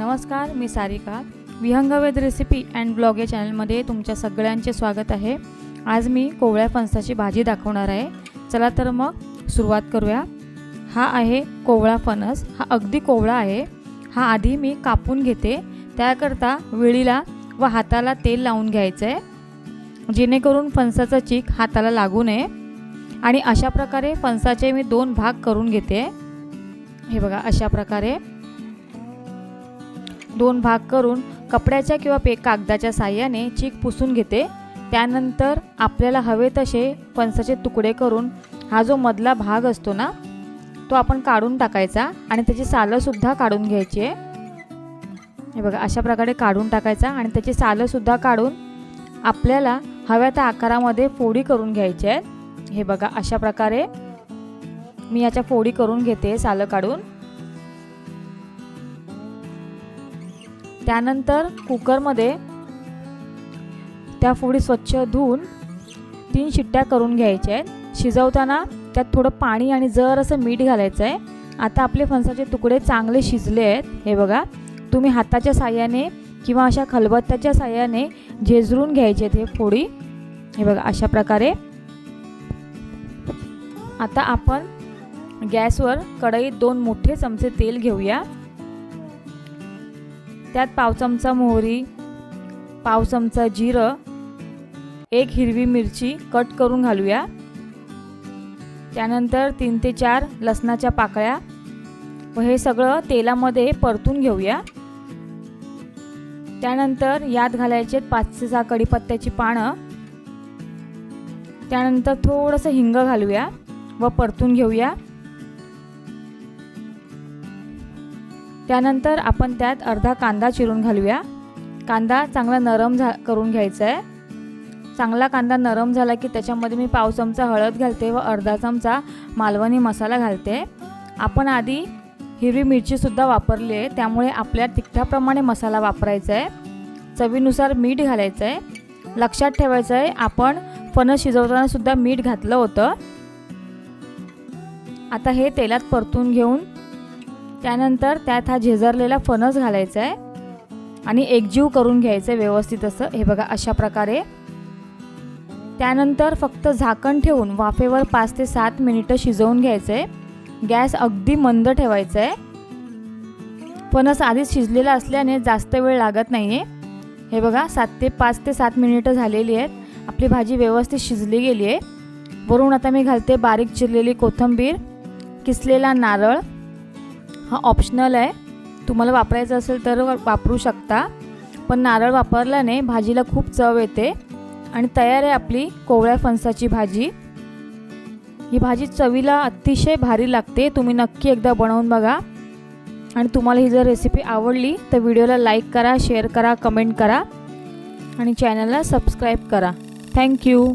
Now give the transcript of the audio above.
नमस्कार मी Sarika. Vihangved recipe and blog या चॅनलमध्ये तुमच्या सगळ्यांचे स्वागत आहे. आज मी कोवळ्या फणसाची भाजी दाखवणार आहे. चला तर मग सुरुवात करूया. हा आहे कोवळा फणस. हा अगदी कोवळा आहे. हा आधी मी कापून घेते. त्याकरता वेळीला व हाताला तेल लावून घ्यायचं आहे जेणेकरून फणसाचा चीक हाताला लागू नये. आणि अशा प्रकारे फणसाचे मी दोन भाग करून घेते. हे बघा अशा प्रकारे. दोन भाग करून कपड्याच्या किंवा पे कागदाच्या साह्याने चीक पुसून घेते. त्यानंतर आपल्याला हवे तसे फणसाचे तुकडे करून हा जो मधला भाग असतो ना तो आपण काढून टाकायचा आणि त्याची सालंसुद्धा काढून घ्यायची आहे. हे बघा अशा प्रकारे काढून टाकायचा आणि त्याची सालंसुद्धा काढून आपल्याला हव्या त्या आकारामध्ये फोडी करून घ्यायची आहेत. हे बघा अशा प्रकारे मी याच्या फोडी करून घेते सालं काढून. त्यानंतर कुकरमध्ये त्या फोडी स्वच्छ धुवून तीन शिट्ट्या करून घ्यायच्या आहेत. शिजवताना त्यात थोडं पाणी आणि जर असं मीठ घालायचं आहे. आता आपले फणसाचे तुकडे चांगले शिजले आहेत. हे बघा तुम्ही हाताच्या साह्याने किंवा अशा खलबत्त्याच्या साह्याने झेजरून घ्यायचे आहेत हे फोडी. हे बघा अशा प्रकारे. आता आपण गॅसवर कढईत दोन मोठे चमचे तेल घेऊया. त्यात पाव चमचा मोहरी पाव चमचा जिरं एक हिरवी मिरची कट करून घालूया. त्यानंतर तीन ते चार लसणाच्या पाकळ्या. व हे सगळं तेलामध्ये परतून घेऊया. त्यानंतर यात घालायचे पाच ते सहा कढीपत्त्याची पानं. त्यानंतर थोडंसं हिंग घालूया व परतून घेऊया. त्यानंतर आपण त्यात अर्धा कांदा चिरून घालूया. कांदा चांगला नरम झा करून घ्यायचा आहे चांगला कांदा नरम झाला की त्याच्यामध्ये मी पाव चमचा हळद घालते व अर्धा चमचा मालवणी मसाला घालते. आपण आधी हिरवी मिरचीसुद्धा वापरली आहे त्यामुळे आपल्या तिखटाप्रमाणे मसाला वापरायचा आहे चवीनुसार मीठ घालायचं आहे लक्षात ठेवायचं आहे आपण फणस शिजवतानासुद्धा मीठ घातलं होतं. आता हे तेलात परतून घेऊन त्यानंतर त्यात हा झेजरलेला फणस घालायचा आहे. आणि एकजीव करून घ्यायचं आहे व्यवस्थित असं. हे बघा अशा प्रकारे. त्यानंतर फक्त झाकण ठेवून वाफेवर पाच ते सात मिनिटं शिजवून घ्यायचं आहे. गॅस अगदी मंद ठेवायचा आहे. फणस आधीच शिजलेला असल्याने जास्त वेळ लागत नाही आहे हे बघा सात ते पाच ते सात मिनिटं झालेली आहेत. आपली भाजी व्यवस्थित शिजली गेली आहे. वरून आता मी घालते बारीक चिरलेली कोथिंबीर किसलेला नारळ हा ऑप्शनल आहे. तुम्हाला वापरायचं असेल तर वापरू शकता. पण नारळ वापरल्याने भाजीला खूप चव येते. आणि तयार आहे आपली कोवळ्या फणसाची भाजी. ही भाजी चवीला अतिशय भारी लागते. तुम्ही नक्की एकदा बनवून बघा. आणि तुम्हाला ही जर रेसिपी आवडली तर व्हिडिओला लाईक करा शेअर करा कमेंट करा. आणि चॅनलला सबस्क्राईब करा. थँक्यू